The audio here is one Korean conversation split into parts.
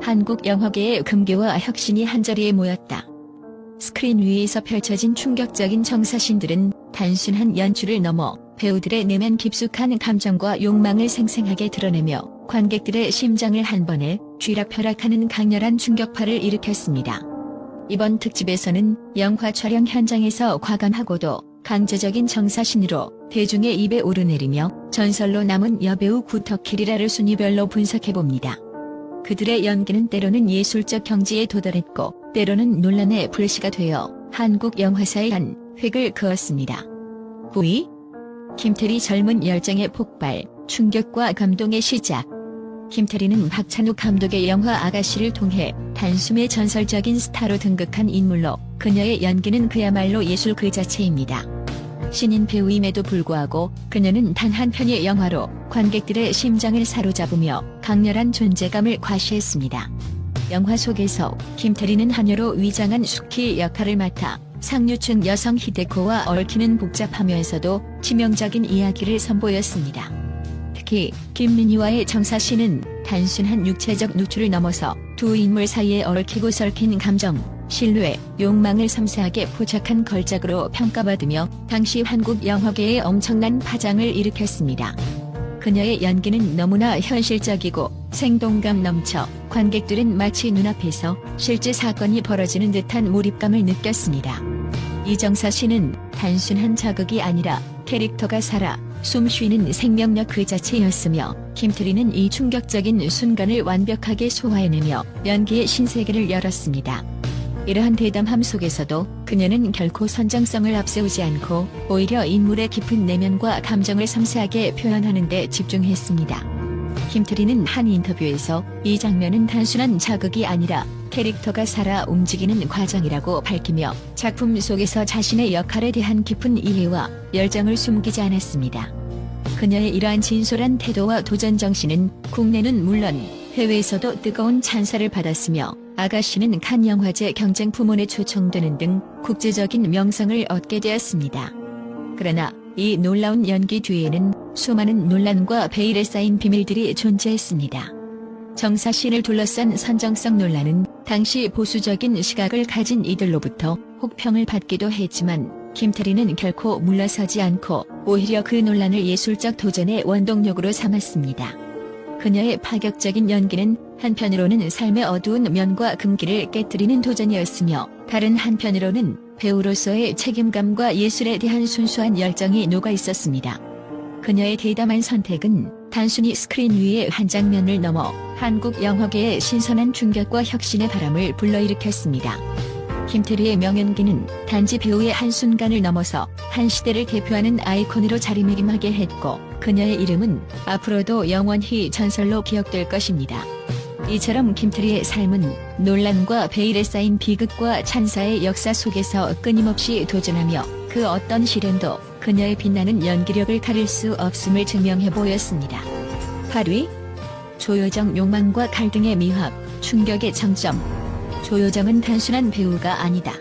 한국 영화계의 금괴와 혁신이 한자리에 모였다. 스크린 위에서 펼쳐진 충격적인 정사신들은 단순한 연출을 넘어 배우들의 내면 깊숙한 감정과 욕망을 생생하게 드러내며 관객들의 심장을 한 번에 쥐락펴락하는 강렬한 충격파를 일으켰습니다. 이번 특집에서는 영화 촬영 현장에서 과감하고도 강제적인 정사신으로 대중의 입에 오르내리며 전설로 남은 여배우 구터키리라를 순위별로 분석해봅니다. 그들의 연기는 때로는 예술적 경지에 도달했고 때로는 논란의 불씨가 되어 한국 영화사에 한 획을 그었습니다. 9위 김태리 젊은 열정의 폭발, 충격과 감동의 시작 김태리는 박찬욱 감독의 영화 아가씨를 통해 단숨에 전설적인 스타로 등극한 인물로 그녀의 연기는 그야말로 예술 그 자체입니다. 신인 배우임에도 불구하고 그녀는 단 한 편의 영화로 관객들의 심장을 사로잡으며 강렬한 존재감을 과시했습니다. 영화 속에서 김태리는 하녀로 위장한 수키 역할을 맡아 상류층 여성 히데코와 얽히는 복잡하면서도 치명적인 이야기를 선보였습니다. 특히 김민희와의 정사 씨는 단순한 육체적 노출을 넘어서 두 인물 사이에 얽히고 설킨 감정, 신뢰, 욕망을 섬세하게 포착한 걸작으로 평가받으며 당시 한국 영화계에 엄청난 파장을 일으켰습니다. 그녀의 연기는 너무나 현실적이고 생동감 넘쳐 관객들은 마치 눈앞에서 실제 사건이 벌어지는 듯한 몰입감을 느꼈습니다. 이정사 씨는 단순한 자극이 아니라 캐릭터가 살아 숨 쉬는 생명력 그 자체였으며 김트리는 이 충격적인 순간을 완벽하게 소화해내며 연기의 신세계를 열었습니다. 이러한 대담함 속에서도 그녀는 결코 선정성을 앞세우지 않고 오히려 인물의 깊은 내면과 감정을 섬세하게 표현하는 데 집중했습니다. 김트리는 한 인터뷰에서 이 장면은 단순한 자극이 아니라 캐릭터가 살아 움직이는 과정이라고 밝히며 작품 속에서 자신의 역할에 대한 깊은 이해와 열정을 숨기지 않았습니다. 그녀의 이러한 진솔한 태도와 도전 정신은 국내는 물론 해외에서도 뜨거운 찬사를 받았으며 아가씨는 칸 영화제 경쟁 부문에 초청되는 등 국제적인 명성을 얻게 되었습니다. 그러나 이 놀라운 연기 뒤에는 수많은 논란과 베일에 쌓인 비밀들이 존재했습니다. 정사신을 둘러싼 선정성 논란은 당시 보수적인 시각을 가진 이들로부터 혹평을 받기도 했지만 김태리는 결코 물러서지 않고 오히려 그 논란을 예술적 도전의 원동력으로 삼았습니다. 그녀의 파격적인 연기는 한편으로는 삶의 어두운 면과 금기를 깨뜨리는 도전이었으며 다른 한편으로는 배우로서의 책임감과 예술에 대한 순수한 열정이 녹아 있었습니다. 그녀의 대담한 선택은 단순히 스크린 위의 한 장면을 넘어 한국 영화계의 신선한 충격과 혁신의 바람을 불러일으켰습니다. 김태리의 명연기는 단지 배우의 한순간을 넘어서 한 시대를 대표하는 아이콘으로 자리매김하게 했고 그녀의 이름은 앞으로도 영원히 전설로 기억될 것입니다. 이처럼 김태리의 삶은 논란과 베일에 쌓인 비극과 찬사의 역사 속에서 끊임없이 도전하며 그 어떤 시련도 그녀의 빛나는 연기력을 가릴 수 없음을 증명해 보였습니다. 8위 조효정 욕망과 갈등의 미합, 충격의 정점 조효정은 단순한 배우가 아니다.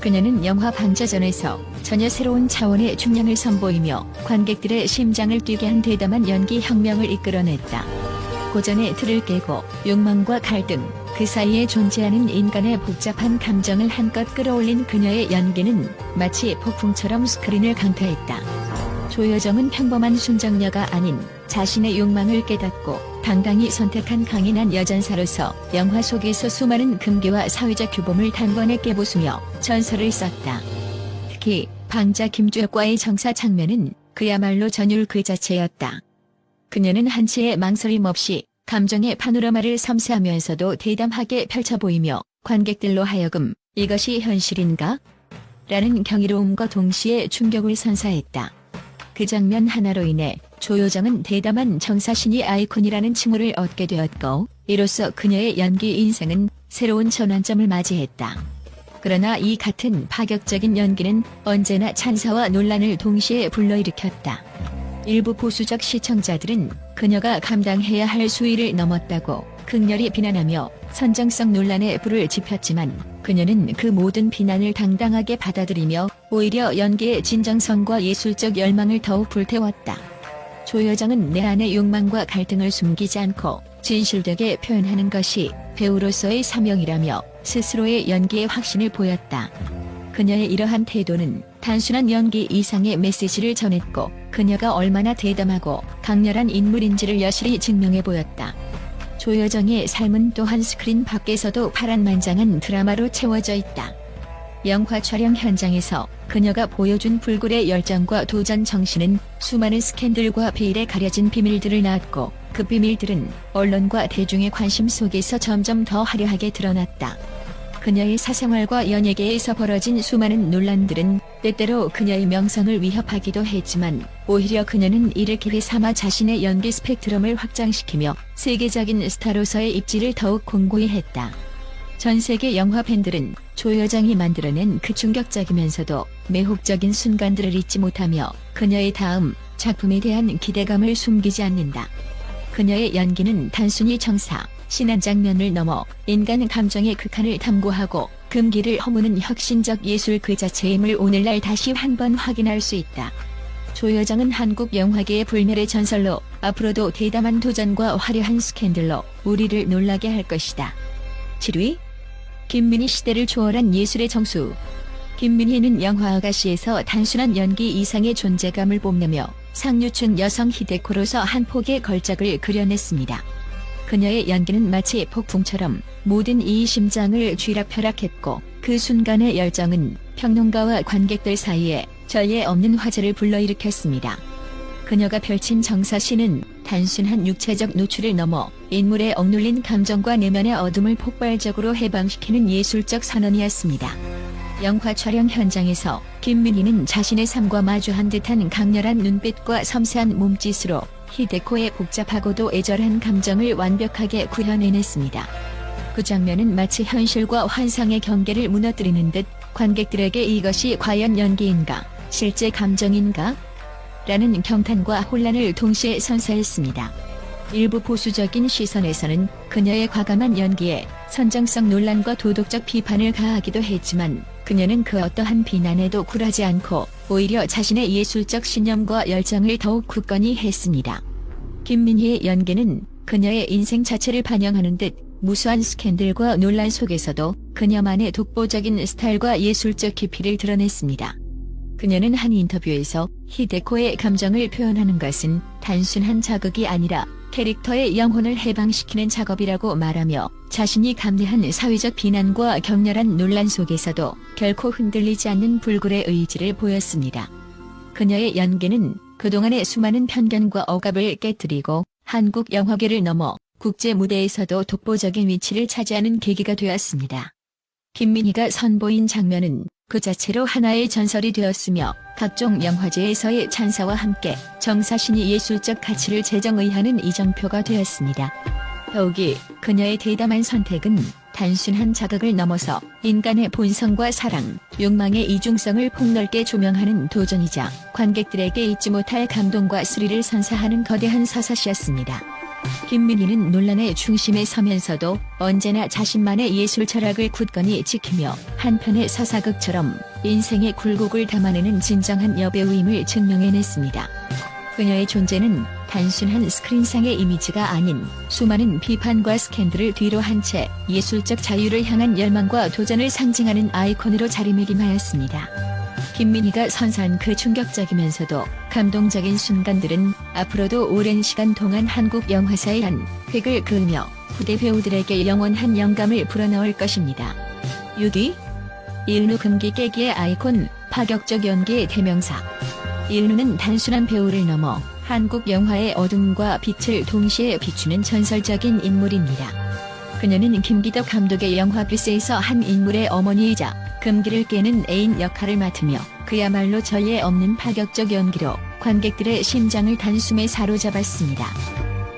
그녀는 영화 방자전에서 전혀 새로운 차원의 중량을 선보이며 관객들의 심장을 뛰게 한 대담한 연기 혁명을 이끌어냈다. 고전의 틀을 깨고 욕망과 갈등, 그 사이에 존재하는 인간의 복잡한 감정을 한껏 끌어올린 그녀의 연기는 마치 폭풍처럼 스크린을 강타했다. 조여정은 평범한 순정녀가 아닌 자신의 욕망을 깨닫고 당당히 선택한 강인한 여전사로서 영화 속에서 수많은 금괴와 사회적 규범을 단번에 깨부수며 전설을 썼다. 특히 방자 김주혁과의 정사 장면은 그야말로 전율 그 자체였다. 그녀는 한치의 망설임 없이 감정의 파노라마를 섬세하면서도 대담하게 펼쳐 보이며 관객들로 하여금 이것이 현실인가? 라는 경이로움과 동시에 충격을 선사했다. 그 장면 하나로 인해 조효정은 대담한 정사신이 아이콘이라는 칭호를 얻게 되었고 이로써 그녀의 연기 인생은 새로운 전환점을 맞이했다. 그러나 이 같은 파격적인 연기는 언제나 찬사와 논란을 동시에 불러일으켰다. 일부 보수적 시청자들은 그녀가 감당해야 할 수위를 넘었다고 극렬히 비난하며 선정성 논란에 불을 지폈지만 그녀는 그 모든 비난을 당당하게 받아들이며 오히려 연기의 진정성과 예술적 열망을 더욱 불태웠다. 조 여정은 내 안의 욕망과 갈등을 숨기지 않고 진실되게 표현하는 것이 배우로서의 사명이라며 스스로의 연기에 확신을 보였다. 그녀의 이러한 태도는 단순한 연기 이상의 메시지를 전했고 그녀가 얼마나 대담하고 강렬한 인물인지를 여실히 증명해 보였다. 조여정의 삶은 또한 스크린 밖에서도 파란만장한 드라마로 채워져 있다. 영화 촬영 현장에서 그녀가 보여준 불굴의 열정과 도전 정신은 수많은 스캔들과 베일에 가려진 비밀들을 낳았고 그 비밀들은 언론과 대중의 관심 속에서 점점 더 화려하게 드러났다. 그녀의 사생활과 연예계에서 벌어진 수많은 논란들은 때때로 그녀의 명성을 위협하기도 했지만 오히려 그녀는 이를 기회 삼아 자신의 연기 스펙트럼을 확장시키며 세계적인 스타로서의 입지를 더욱 공고히 했다. 전 세계 영화 팬들은 조여정이 만들어낸 그 충격적이면서도 매혹적인 순간들을 잊지 못하며 그녀의 다음 작품에 대한 기대감을 숨기지 않는다. 그녀의 연기는 단순히 정사, 신한 장면을 넘어 인간 감정의 극한을 탐구하고 금기를 허무는 혁신적 예술 그 자체임을 오늘날 다시 한번 확인할 수 있다. 조여정은 한국 영화계의 불멸의 전설로 앞으로도 대담한 도전과 화려한 스캔들로 우리를 놀라게 할 것이다. 7위 김민희 시대를 초월한 예술의 정수 김민희는 영화 아가씨에서 단순한 연기 이상의 존재감을 뽐내며 상류층 여성 히데코로서 한 폭의 걸작을 그려냈습니다. 그녀의 연기는 마치 폭풍처럼 모든 이의 심장을 쥐락펴락했고 그 순간의 열정은 평론가와 관객들 사이에 전례 없는 화제를 불러일으켰습니다. 그녀가 펼친 정사시는 단순한 육체적 노출을 넘어 인물의 억눌린 감정과 내면의 어둠을 폭발적으로 해방시키는 예술적 선언이었습니다. 영화 촬영 현장에서 김민희는 자신의 삶과 마주한 듯한 강렬한 눈빛과 섬세한 몸짓으로 히데코의 복잡하고도 애절한 감정을 완벽하게 구현해냈습니다. 그 장면은 마치 현실과 환상의 경계를 무너뜨리는 듯 관객들에게 이것이 과연 연기인가, 실제 감정인가? 라는 경탄과 혼란을 동시에 선사했습니다. 일부 보수적인 시선에서는 그녀의 과감한 연기에 선정성 논란과 도덕적 비판을 가하기도 했지만 그녀는 그 어떠한 비난에도 굴하지 않고 오히려 자신의 예술적 신념과 열정을 더욱 굳건히 했습니다. 김민희의 연기는 그녀의 인생 자체를 반영하는 듯 무수한 스캔들과 논란 속에서도 그녀만의 독보적인 스타일과 예술적 깊이를 드러냈습니다. 그녀는 한 인터뷰에서 히데코의 감정을 표현하는 것은 단순한 자극이 아니라 캐릭터의 영혼을 해방시키는 작업이라고 말하며 자신이 감내한 사회적 비난과 격렬한 논란 속에서도 결코 흔들리지 않는 불굴의 의지를 보였습니다. 그녀의 연기는 그동안의 수많은 편견과 억압을 깨뜨리고 한국 영화계를 넘어 국제 무대에서도 독보적인 위치를 차지하는 계기가 되었습니다. 김민희가 선보인 장면은 그 자체로 하나의 전설이 되었으며 각종 영화제에서의 찬사와 함께 정사신이 예술적 가치를 재정의하는 이정표가 되었습니다. 더욱이 그녀의 대담한 선택은 단순한 자극을 넘어서 인간의 본성과 사랑, 욕망의 이중성을 폭넓게 조명하는 도전이자 관객들에게 잊지 못할 감동과 스릴을 선사하는 거대한 서사시였습니다. 김민희는 논란의 중심에 서면서도 언제나 자신만의 예술 철학을 굳건히 지키며 한편의 서사극처럼 인생의 굴곡을 담아내는 진정한 여배우임을 증명해냈습니다. 그녀의 존재는 단순한 스크린상의 이미지가 아닌 수많은 비판과 스캔들을 뒤로 한 채 예술적 자유를 향한 열망과 도전을 상징하는 아이콘으로 자리매김하였습니다. 김민희가 선사한 그 충격적이면서도 감동적인 순간들은 앞으로도 오랜 시간 동안 한국 영화사의 한 획을 그으며 후대 배우들에게 영원한 영감을 불어넣을 것입니다. 6위 일루 금기 깨기의 아이콘 파격적 연기의 대명사 일루는 단순한 배우를 넘어 한국 영화의 어둠과 빛을 동시에 비추는 전설적인 인물입니다. 그녀는 김기덕 감독의 영화 뷰스에서 한 인물의 어머니이자 금기를 깨는 애인 역할을 맡으며 그야말로 전례 없는 파격적 연기로 관객들의 심장을 단숨에 사로잡았습니다.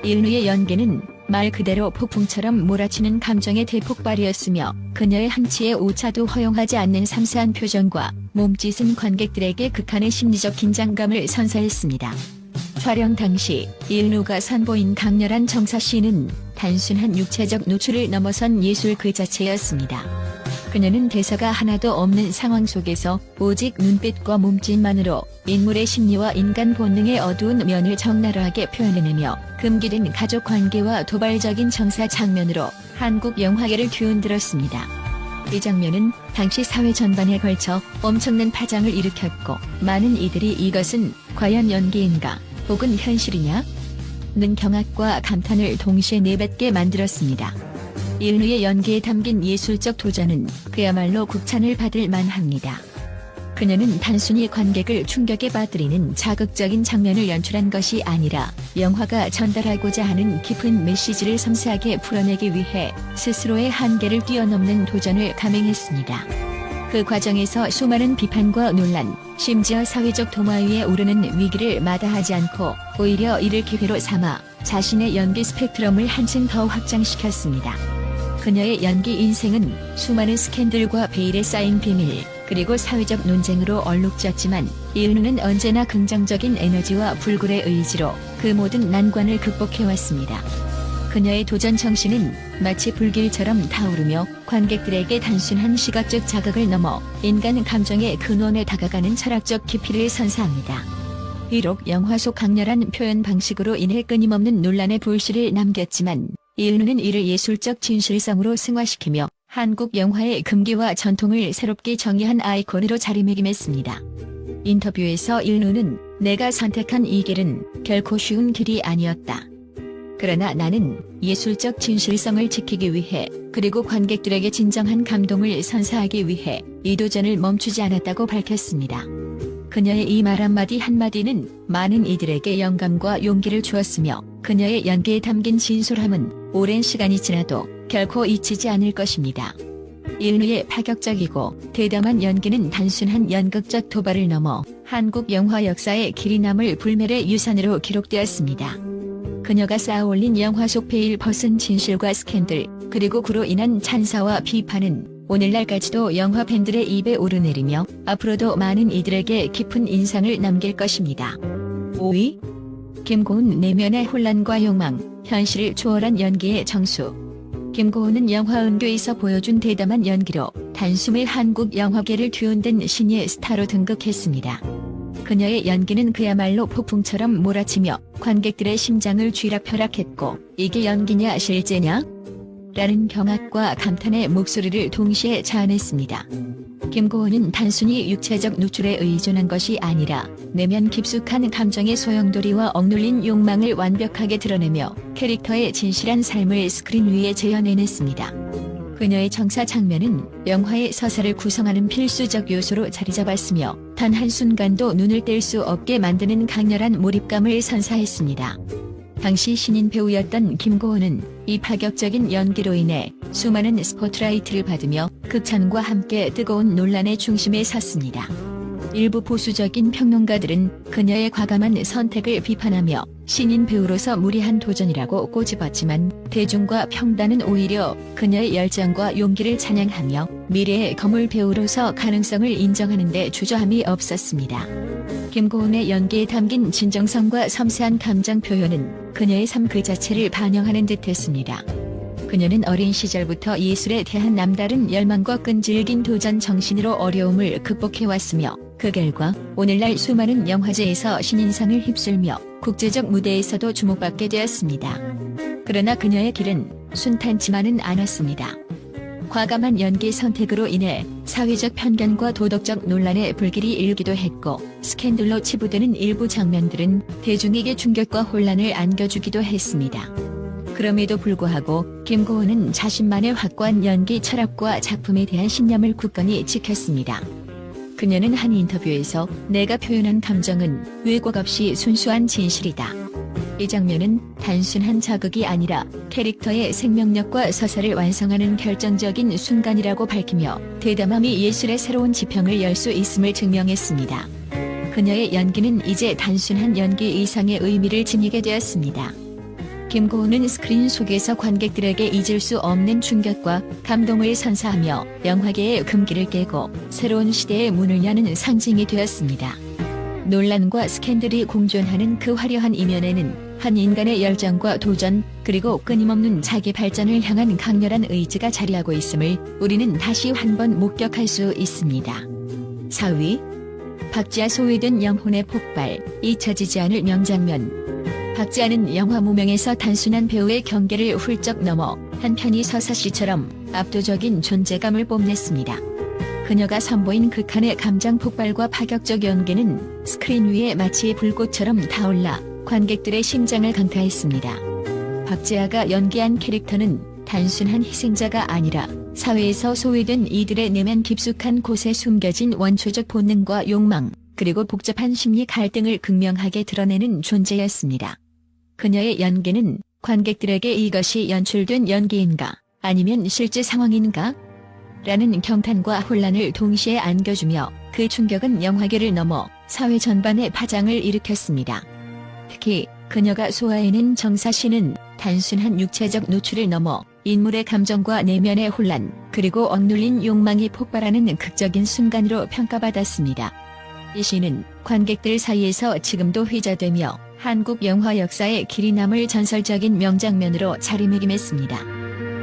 일루의 연기는 말 그대로 폭풍처럼 몰아치는 감정의 대폭발이었으며 그녀의 한치의 오차도 허용하지 않는 섬세한 표정과 몸짓은 관객들에게 극한의 심리적 긴장감을 선사했습니다. 촬영 당시 일루가 선보인 강렬한 정사시는 단순한 육체적 노출을 넘어선 예술 그 자체였습니다. 그녀는 대사가 하나도 없는 상황 속에서 오직 눈빛과 몸짓만으로 인물의 심리와 인간 본능의 어두운 면을 적나라하게 표현해내며 금기된 가족 관계와 도발적인 정사 장면으로 한국 영화계를 뒤흔들었습니다. 이 장면은 당시 사회 전반에 걸쳐 엄청난 파장을 일으켰고 많은 이들이 이것은 과연 연기인가 혹은 현실이냐? 는 경악과 감탄을 동시에 내뱉게 만들었습니다. 일루의 연기에 담긴 예술적 도전은 그야말로 국찬을 받을 만합니다. 그녀는 단순히 관객을 충격에 빠뜨리는 자극적인 장면을 연출한 것이 아니라 영화가 전달하고자 하는 깊은 메시지를 섬세하게 풀어내기 위해 스스로의 한계를 뛰어넘는 도전을 감행했습니다. 그 과정에서 수많은 비판과 논란, 심지어 사회적 도마 위에 오르는 위기를 마다하지 않고 오히려 이를 기회로 삼아 자신의 연기 스펙트럼을 한층 더 확장시켰습니다. 그녀의 연기 인생은 수많은 스캔들과 베일에 쌓인 비밀, 그리고 사회적 논쟁으로 얼룩졌지만 이은우는 언제나 긍정적인 에너지와 불굴의 의지로 그 모든 난관을 극복해왔습니다. 그녀의 도전 정신은 마치 불길처럼 타오르며 관객들에게 단순한 시각적 자극을 넘어 인간 감정의 근원에 다가가는 철학적 깊이를 선사합니다. 비록 영화 속 강렬한 표현 방식으로 인해 끊임없는 논란의 불씨를 남겼지만 이은우는 이를 예술적 진실성으로 승화시키며 한국 영화의 금기와 전통을 새롭게 정의한 아이콘으로 자리매김했습니다. 인터뷰에서 일누는 내가 선택한 이 길은 결코 쉬운 길이 아니었다. 그러나 나는 예술적 진실성을 지키기 위해 그리고 관객들에게 진정한 감동을 선사하기 위해 이 도전을 멈추지 않았다고 밝혔습니다. 그녀의 이 말 한마디 한마디는 많은 이들에게 영감과 용기를 주었으며 그녀의 연기에 담긴 진솔함은 오랜 시간이 지나도 결코 잊히지 않을 것입니다. 일루의 파격적이고 대담한 연기는 단순한 연극적 도발을 넘어 한국 영화 역사에 길이 남을 불멸의 유산으로 기록되었습니다. 그녀가 쌓아올린 영화 속 베일 벗은 진실과 스캔들, 그리고 그로 인한 찬사와 비판은 오늘날까지도 영화 팬들의 입에 오르내리며 앞으로도 많은 이들에게 깊은 인상을 남길 것입니다. 5위 김고은 내면의 혼란과 욕망, 현실을 초월한 연기의 정수. 김고은은 영화 은교에서 보여준 대담한 연기로 단숨에 한국 영화계를 뒤흔든 신예 스타로 등극했습니다. 그녀의 연기는 그야말로 폭풍처럼 몰아치며 관객들의 심장을 쥐락펴락했고 이게 연기냐 실제냐? 라는 경악과 감탄의 목소리를 동시에 자아냈습니다. 김고은은 단순히 육체적 노출에 의존한 것이 아니라 내면 깊숙한 감정의 소용돌이와 억눌린 욕망을 완벽하게 드러내며 캐릭터의 진실한 삶을 스크린 위에 재현해냈습니다. 그녀의 정사 장면은 영화의 서사를 구성하는 필수적 요소로 자리 잡았으며 단 한순간도 눈을 뗄 수 없게 만드는 강렬한 몰입감을 선사했습니다. 당시 신인 배우였던 김고은은 이 파격적인 연기로 인해 수많은 스포트라이트를 받으며 극찬과 함께 뜨거운 논란의 중심에 섰습니다. 일부 보수적인 평론가들은 그녀의 과감한 선택을 비판하며 신인 배우로서 무리한 도전이라고 꼬집었지만 대중과 평단은 오히려 그녀의 열정과 용기를 찬양하며 미래의 거물 배우로서 가능성을 인정하는 데 주저함이 없었습니다. 김고은의 연기에 담긴 진정성과 섬세한 감정 표현은 그녀의 삶 그 자체를 반영하는 듯했습니다. 그녀는 어린 시절부터 예술에 대한 남다른 열망과 끈질긴 도전 정신으로 어려움을 극복해왔으며 그 결과 오늘날 수많은 영화제에서 신인상을 휩쓸며 국제적 무대에서도 주목받게 되었습니다. 그러나 그녀의 길은 순탄치만은 않았습니다. 과감한 연기 선택으로 인해 사회적 편견과 도덕적 논란의 불길이 일기도 했고 스캔들로 치부되는 일부 장면들은 대중에게 충격과 혼란을 안겨주기도 했습니다. 그럼에도 불구하고 김고은은 자신만의 확고한 연기 철학과 작품에 대한 신념을 굳건히 지켰습니다. 그녀는 한 인터뷰에서 내가 표현한 감정은 왜곡 없이 순수한 진실이다. 이 장면은 단순한 자극이 아니라 캐릭터의 생명력과 서사를 완성하는 결정적인 순간이라고 밝히며 대담함이 예술의 새로운 지평을 열 수 있음을 증명했습니다. 그녀의 연기는 이제 단순한 연기 이상의 의미를 지니게 되었습니다. 김고은은 스크린 속에서 관객들에게 잊을 수 없는 충격과 감동을 선사하며 영화계의 금기를 깨고 새로운 시대의 문을 여는 상징이 되었습니다. 논란과 스캔들이 공존하는 그 화려한 이면에는 한 인간의 열정과 도전, 그리고 끊임없는 자기 발전을 향한 강렬한 의지가 자리하고 있음을 우리는 다시 한 번 목격할 수 있습니다. 4위 박지아 소외된 영혼의 폭발, 잊혀지지 않을 명장면. 박지아는 영화 무명에서 단순한 배우의 경계를 훌쩍 넘어 한편이 서사시처럼 압도적인 존재감을 뽐냈습니다. 그녀가 선보인 극한의 감정 폭발과 파격적 연기는 스크린 위에 마치 불꽃처럼 타올라 관객들의 심장을 강타했습니다. 박지아가 연기한 캐릭터는 단순한 희생자가 아니라 사회에서 소외된 이들의 내면 깊숙한 곳에 숨겨진 원초적 본능과 욕망, 그리고 복잡한 심리 갈등을 극명하게 드러내는 존재였습니다. 그녀의 연기는 관객들에게 이것이 연출된 연기인가, 아니면 실제 상황인가? 라는 경탄과 혼란을 동시에 안겨주며 그 충격은 영화계를 넘어 사회 전반에 파장을 일으켰습니다. 특히 그녀가 소화해낸 정사시는 단순한 육체적 노출을 넘어 인물의 감정과 내면의 혼란, 그리고 억눌린 욕망이 폭발하는 극적인 순간으로 평가받았습니다. 이 시는 관객들 사이에서 지금도 회자되며 한국 영화 역사에 길이 남을 전설적인 명장면으로 자리매김했습니다.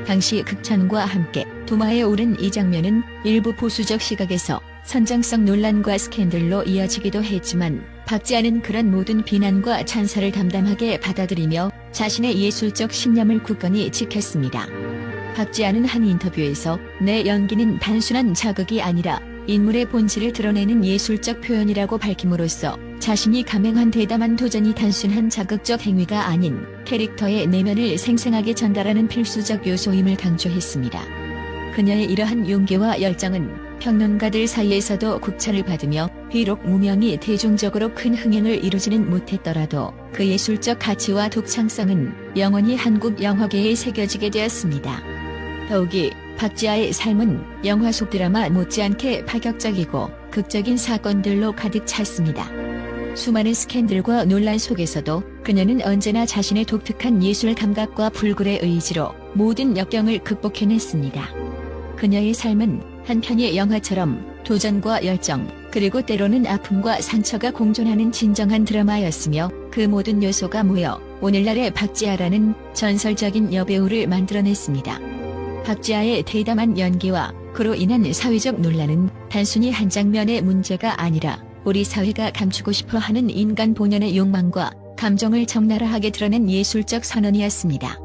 당시 극찬과 함께 도마에 오른 이 장면은 일부 보수적 시각에서 선정성 논란과 스캔들로 이어지기도 했지만 박지아는 그런 모든 비난과 찬사를 담담하게 받아들이며 자신의 예술적 신념을 굳건히 지켰습니다. 박지아는 한 인터뷰에서 내 연기는 단순한 자극이 아니라 인물의 본질을 드러내는 예술적 표현이라고 밝힘으로써 자신이 감행한 대담한 도전이 단순한 자극적 행위가 아닌 캐릭터의 내면을 생생하게 전달하는 필수적 요소임을 강조했습니다. 그녀의 이러한 용기와 열정은 평론가들 사이에서도 국찬을 받으며 비록 무명이 대중적으로 큰 흥행을 이루지는 못했더라도 그 예술적 가치와 독창성은 영원히 한국 영화계에 새겨지게 되었습니다. 더욱이 박지아의 삶은 영화 속 드라마 못지않게 파격적이고 극적인 사건들로 가득 찼습니다. 수많은 스캔들과 논란 속에서도 그녀는 언제나 자신의 독특한 예술 감각과 불굴의 의지로 모든 역경을 극복해냈습니다. 그녀의 삶은 한편의 영화처럼 도전과 열정, 그리고 때로는 아픔과 상처가 공존하는 진정한 드라마였으며 그 모든 요소가 모여 오늘날의 박지아라는 전설적인 여배우를 만들어냈습니다. 박지아의 대담한 연기와 그로 인한 사회적 논란은 단순히 한 장면의 문제가 아니라 우리 사회가 감추고 싶어 하는 인간 본연의 욕망과 감정을 적나라하게 드러낸 예술적 선언이었습니다.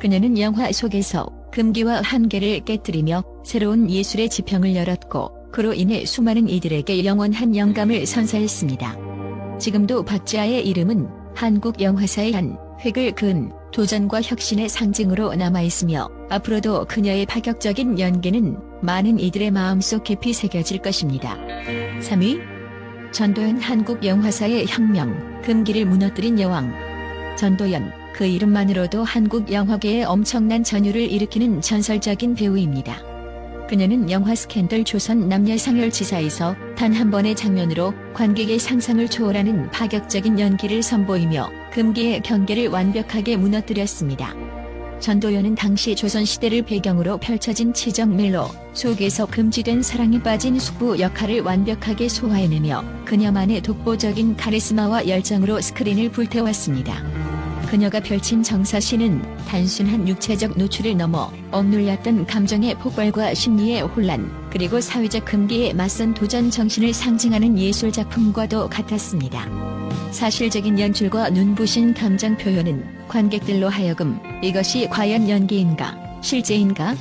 그녀는 영화 속에서 금기와 한계를 깨뜨리며 새로운 예술의 지평을 열었고 그로 인해 수많은 이들에게 영원한 영감을 선사했습니다. 지금도 박지아의 이름은 한국 영화사의 한 획을 그은 도전과 혁신의 상징으로 남아있으며 앞으로도 그녀의 파격적인 연기는 많은 이들의 마음속 깊이 새겨질 것입니다. 3위 전도연 한국 영화사의 혁명, 금기를 무너뜨린 여왕 전도연, 그 이름만으로도 한국 영화계에 엄청난 전율을 일으키는 전설적인 배우입니다. 그녀는 영화 스캔들 조선 남녀상열지사에서 단 한 번의 장면으로 관객의 상상을 초월하는 파격적인 연기를 선보이며 금기의 경계를 완벽하게 무너뜨렸습니다. 전도연은 당시 조선시대를 배경으로 펼쳐진 치적 멜로 속에서 금지된 사랑에 빠진 숙부 역할을 완벽하게 소화해내며 그녀만의 독보적인 카리스마와 열정으로 스크린을 불태웠습니다. 그녀가 펼친 정사시는 단순한 육체적 노출을 넘어 억눌렸던 감정의 폭발과 심리의 혼란, 그리고 사회적 금기에 맞선 도전 정신을 상징하는 예술 작품과도 같았습니다. 사실적인 연출과 눈부신 감정 표현은 관객들로 하여금 이것이 과연 연기인가, 실제인가?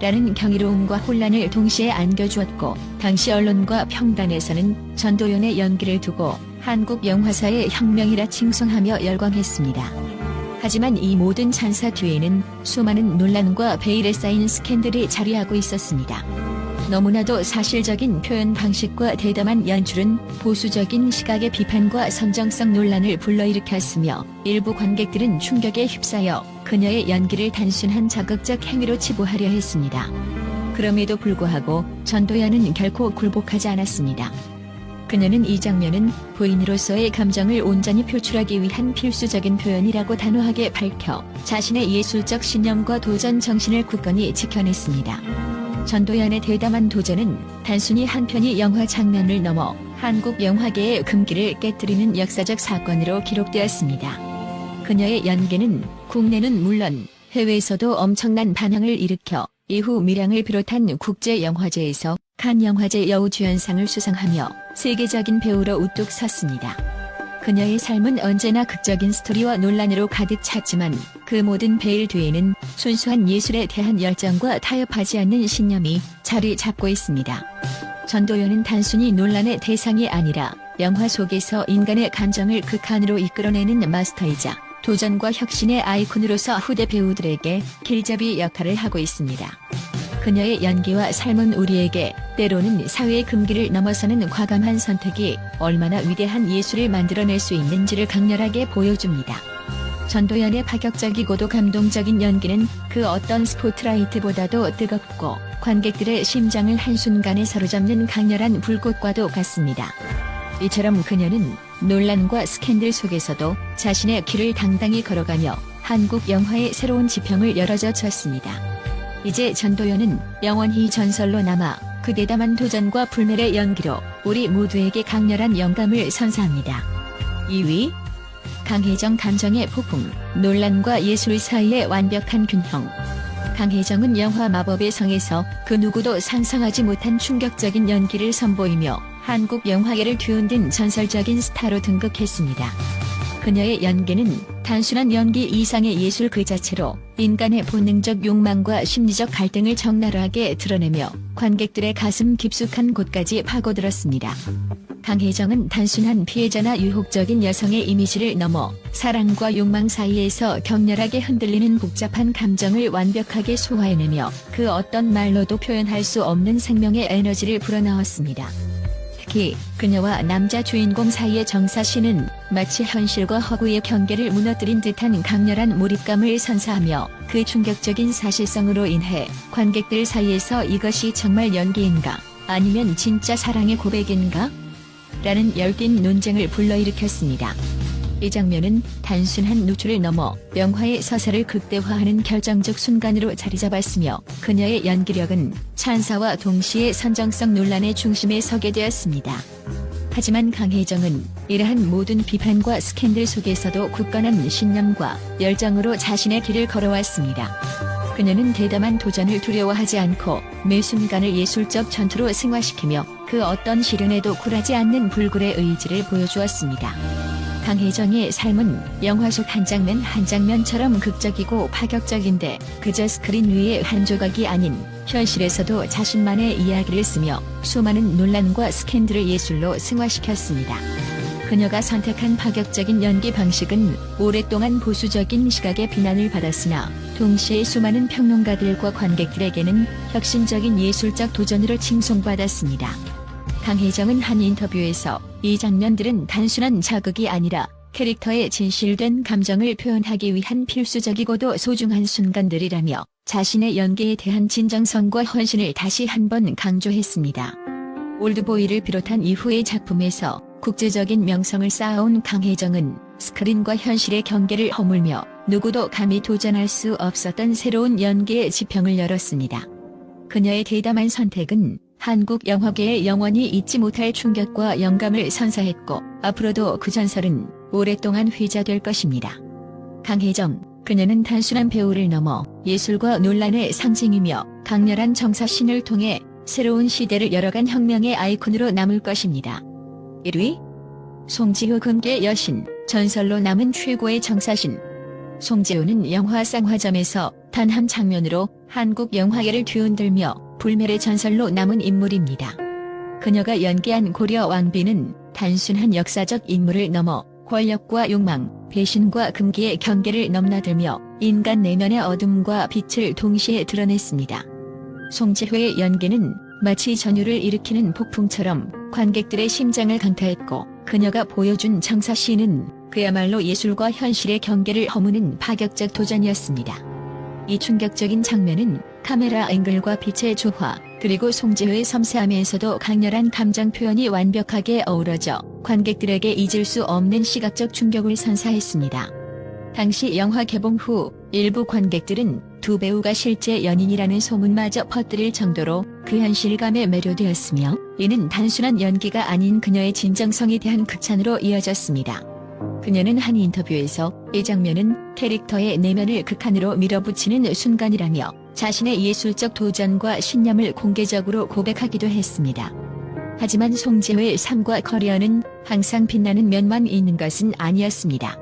라는 경이로움과 혼란을 동시에 안겨주었고, 당시 언론과 평단에서는 전도연의 연기를 두고 한국 영화사의 혁명이라 칭송하며 열광했습니다. 하지만 이 모든 찬사 뒤에는 수많은 논란과 베일에 쌓인 스캔들이 자리하고 있었습니다. 너무나도 사실적인 표현 방식과 대담한 연출은 보수적인 시각의 비판과 선정성 논란을 불러일으켰으며 일부 관객들은 충격에 휩싸여 그녀의 연기를 단순한 자극적 행위로 치부하려 했습니다. 그럼에도 불구하고 전도연은 결코 굴복하지 않았습니다. 그녀는 이 장면은 부인으로서의 감정을 온전히 표출하기 위한 필수적인 표현이라고 단호하게 밝혀 자신의 예술적 신념과 도전 정신을 굳건히 지켜냈습니다. 전도연의 대담한 도전은 단순히 한 편의 영화 장면을 넘어 한국 영화계의 금기를 깨뜨리는 역사적 사건으로 기록되었습니다. 그녀의 연기는 국내는 물론 해외에서도 엄청난 반향을 일으켜 이후 미량을 비롯한 국제 영화제에서 칸 영화제 여우주연상을 수상하며 세계적인 배우로 우뚝 섰습니다. 그녀의 삶은 언제나 극적인 스토리와 논란으로 가득 찼지만 그 모든 베일 뒤에는 순수한 예술에 대한 열정과 타협하지 않는 신념이 자리 잡고 있습니다. 전도연은 단순히 논란의 대상이 아니라 영화 속에서 인간의 감정을 극한으로 이끌어내는 마스터이자 도전과 혁신의 아이콘으로서 후대 배우들에게 길잡이 역할을 하고 있습니다. 그녀의 연기와 삶은 우리에게 때로는 사회의 금기를 넘어서는 과감한 선택이 얼마나 위대한 예술을 만들어낼 수 있는지를 강렬하게 보여줍니다. 전도연의 파격적이고도 감동적인 연기는 그 어떤 스포트라이트보다도 뜨겁고 관객들의 심장을 한순간에 사로잡는 강렬한 불꽃과도 같습니다. 이처럼 그녀는 논란과 스캔들 속에서도 자신의 길을 당당히 걸어가며 한국 영화의 새로운 지평을 열어젖혔습니다. 이제 전도연은 영원히 전설로 남아 그 대담한 도전과 불멸의 연기로 우리 모두에게 강렬한 영감을 선사합니다. 2위 강혜정 감정의 폭풍 논란과 예술 사이의 완벽한 균형 강혜정은 영화 마법의 성에서 그 누구도 상상하지 못한 충격적인 연기를 선보이며 한국 영화계를 뒤흔든 전설적인 스타로 등극했습니다. 그녀의 연기는 단순한 연기 이상의 예술 그 자체로 인간의 본능적 욕망과 심리적 갈등을 적나라하게 드러내며 관객들의 가슴 깊숙한 곳까지 파고들었습니다. 강혜정은 단순한 피해자나 유혹적인 여성의 이미지를 넘어 사랑과 욕망 사이에서 격렬하게 흔들리는 복잡한 감정을 완벽하게 소화해내며 그 어떤 말로도 표현할 수 없는 생명의 에너지를 불어넣었습니다. 특히 그녀와 남자 주인공 사이의 정사 씨는 마치 현실과 허구의 경계를 무너뜨린 듯한 강렬한 몰입감을 선사하며 그 충격적인 사실성으로 인해 관객들 사이에서 이것이 정말 연기인가 아니면 진짜 사랑의 고백인가? 라는 열띤 논쟁을 불러일으켰습니다. 이 장면은 단순한 노출을 넘어 영화의 서사를 극대화하는 결정적 순간으로 자리 잡았으며 그녀의 연기력은 찬사와 동시에 선정성 논란의 중심에 서게 되었습니다. 하지만 강혜정은 이러한 모든 비판과 스캔들 속에서도 굳건한 신념과 열정으로 자신의 길을 걸어왔습니다. 그녀는 대담한 도전을 두려워하지 않고 매 순간을 예술적 전투로 승화시키며 그 어떤 시련에도 굴하지 않는 불굴의 의지를 보여주었습니다. 강혜정의 삶은 영화 속 한 장면 한 장면처럼 극적이고 파격적인데 그저 스크린 위의 한 조각이 아닌 현실에서도 자신만의 이야기를 쓰며 수많은 논란과 스캔들을 예술로 승화시켰습니다. 그녀가 선택한 파격적인 연기 방식은 오랫동안 보수적인 시각의 비난을 받았으나 동시에 수많은 평론가들과 관객들에게는 혁신적인 예술적 도전으로 칭송받았습니다. 강혜정은 한 인터뷰에서 이 장면들은 단순한 자극이 아니라 캐릭터의 진실된 감정을 표현하기 위한 필수적이고도 소중한 순간들이라며 자신의 연기에 대한 진정성과 헌신을 다시 한번 강조했습니다. 올드보이를 비롯한 이후의 작품에서 국제적인 명성을 쌓아온 강혜정은 스크린과 현실의 경계를 허물며 누구도 감히 도전할 수 없었던 새로운 연기의 지평을 열었습니다. 그녀의 대담한 선택은 한국 영화계에 영원히 잊지 못할 충격과 영감을 선사했고 앞으로도 그 전설은 오랫동안 회자될 것입니다. 강혜정, 그녀는 단순한 배우를 넘어 예술과 논란의 상징이며 강렬한 정사신을 통해 새로운 시대를 열어간 혁명의 아이콘으로 남을 것입니다. 1위 송지효 금계 여신, 전설로 남은 최고의 정사신 송지효는 영화 쌍화점에서 단 한 장면으로 한국 영화계를 뒤흔들며 불멸의 전설로 남은 인물입니다. 그녀가 연기한 고려 왕비는 단순한 역사적 인물을 넘어 권력과 욕망, 배신과 금기의 경계를 넘나들며 인간 내면의 어둠과 빛을 동시에 드러냈습니다. 송지효의 연기는 마치 전율을 일으키는 폭풍처럼 관객들의 심장을 강타했고 그녀가 보여준 정사시는 그야말로 예술과 현실의 경계를 허무는 파격적 도전이었습니다. 이 충격적인 장면은 카메라 앵글과 빛의 조화, 그리고 송지효의 섬세하면서도 강렬한 감정 표현이 완벽하게 어우러져 관객들에게 잊을 수 없는 시각적 충격을 선사했습니다. 당시 영화 개봉 후 일부 관객들은 두 배우가 실제 연인이라는 소문마저 퍼뜨릴 정도로 그 현실감에 매료되었으며 이는 단순한 연기가 아닌 그녀의 진정성에 대한 극찬으로 이어졌습니다. 그녀는 한 인터뷰에서 이 장면은 캐릭터의 내면을 극한으로 밀어붙이는 순간이라며 자신의 예술적 도전과 신념을 공개적으로 고백하기도 했습니다. 하지만 송지효의 삶과 커리어는 항상 빛나는 면만 있는 것은 아니었습니다.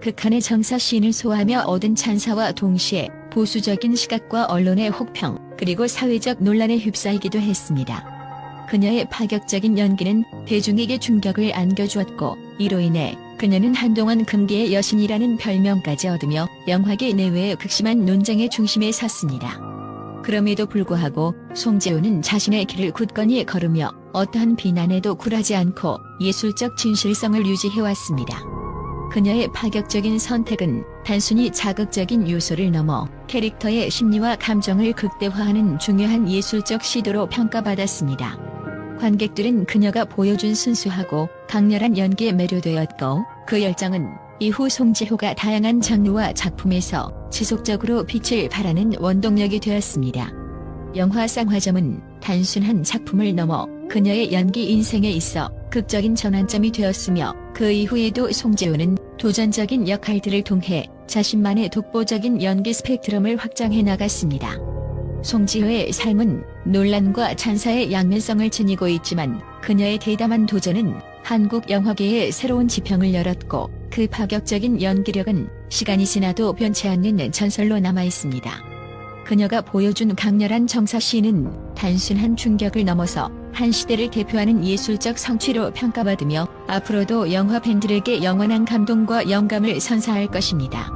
극한의 정사 시인을 소화하며 얻은 찬사와 동시에 보수적인 시각과 언론의 혹평, 그리고 사회적 논란에 휩싸이기도 했습니다. 그녀의 파격적인 연기는 대중에게 충격을 안겨주었고, 이로 인해 그녀는 한동안 금계의 여신이라는 별명까지 얻으며 영화계 내외의 극심한 논쟁의 중심에 섰습니다. 그럼에도 불구하고 송재호는 자신의 길을 굳건히 걸으며 어떠한 비난에도 굴하지 않고 예술적 진실성을 유지해왔습니다. 그녀의 파격적인 선택은 단순히 자극적인 요소를 넘어 캐릭터의 심리와 감정을 극대화하는 중요한 예술적 시도로 평가받았습니다. 관객들은 그녀가 보여준 순수하고 강렬한 연기에 매료되었고 그 열정은 이후 송지효가 다양한 장르와 작품에서 지속적으로 빛을 발하는 원동력이 되었습니다. 영화 쌍화점은 단순한 작품을 넘어 그녀의 연기 인생에 있어 극적인 전환점이 되었으며 그 이후에도 송재호는 도전적인 역할들을 통해 자신만의 독보적인 연기 스펙트럼을 확장해 나갔습니다. 송지효의 삶은 논란과 찬사의 양면성을 지니고 있지만 그녀의 대담한 도전은 한국 영화계에 새로운 지평을 열었고 그 파격적인 연기력은 시간이 지나도 변치 않는 전설로 남아 있습니다. 그녀가 보여준 강렬한 정사 시는 단순한 충격을 넘어서 한 시대를 대표하는 예술적 성취로 평가받으며 앞으로도 영화 팬들에게 영원한 감동과 영감을 선사할 것입니다.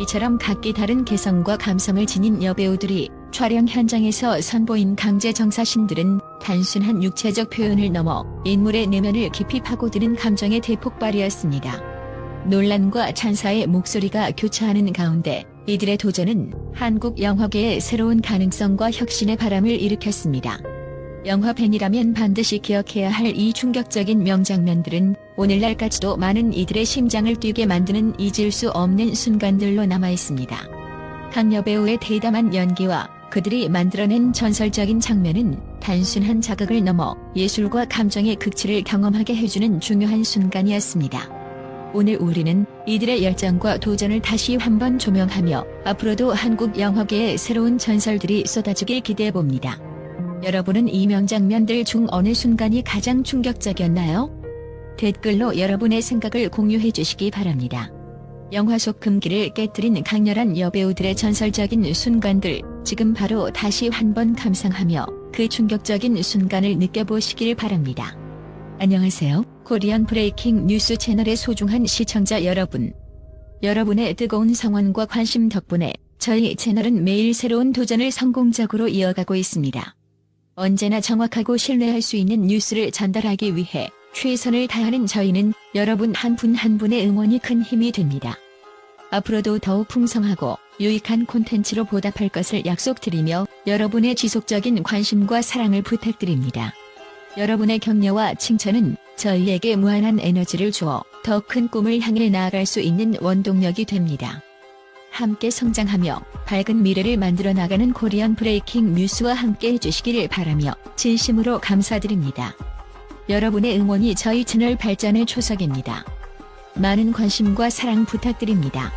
이처럼 각기 다른 개성과 감성을 지닌 여배우들이 촬영 현장에서 선보인 강제 정사신들은 단순한 육체적 표현을 넘어 인물의 내면을 깊이 파고드는 감정의 대폭발이었습니다. 논란과 찬사의 목소리가 교차하는 가운데 이들의 도전은 한국 영화계의 새로운 가능성과 혁신의 바람을 일으켰습니다. 영화 팬이라면 반드시 기억해야 할 이 충격적인 명장면들은 오늘날까지도 많은 이들의 심장을 뛰게 만드는 잊을 수 없는 순간들로 남아 있습니다. 강 여배우의 대담한 연기와 그들이 만들어낸 전설적인 장면은 단순한 자극을 넘어 예술과 감정의 극치를 경험하게 해주는 중요한 순간이었습니다. 오늘 우리는 이들의 열정과 도전을 다시 한번 조명하며 앞으로도 한국 영화계의 새로운 전설들이 쏟아지길 기대해 봅니다. 여러분은 이 명장면들 중 어느 순간이 가장 충격적이었나요? 댓글로 여러분의 생각을 공유해 주시기 바랍니다. 영화 속 금기를 깨뜨린 강렬한 여배우들의 전설적인 순간들 지금 바로 다시 한번 감상하며 그 충격적인 순간을 느껴보시길 바랍니다. 안녕하세요. 코리안 브레이킹 뉴스 채널의 소중한 시청자 여러분. 여러분의 뜨거운 성원과 관심 덕분에 저희 채널은 매일 새로운 도전을 성공적으로 이어가고 있습니다. 언제나 정확하고 신뢰할 수 있는 뉴스를 전달하기 위해 최선을 다하는 저희는 여러분 한 분한 분의 응원이 큰 힘이 됩니다. 앞으로도 더욱 풍성하고 유익한 콘텐츠로 보답할 것을 약속드리며 여러분의 지속적인 관심과 사랑을 부탁드립니다. 여러분의 격려와 칭찬은 저희에게 무한한 에너지를 주어 더 큰 꿈을 향해 나아갈 수 있는 원동력이 됩니다. 함께 성장하며 밝은 미래를 만들어 나가는 코리안 브레이킹 뉴스와 함께 해주시기를 바라며 진심으로 감사드립니다. 여러분의 응원이 저희 채널 발전의 초석입니다. 많은 관심과 사랑 부탁드립니다.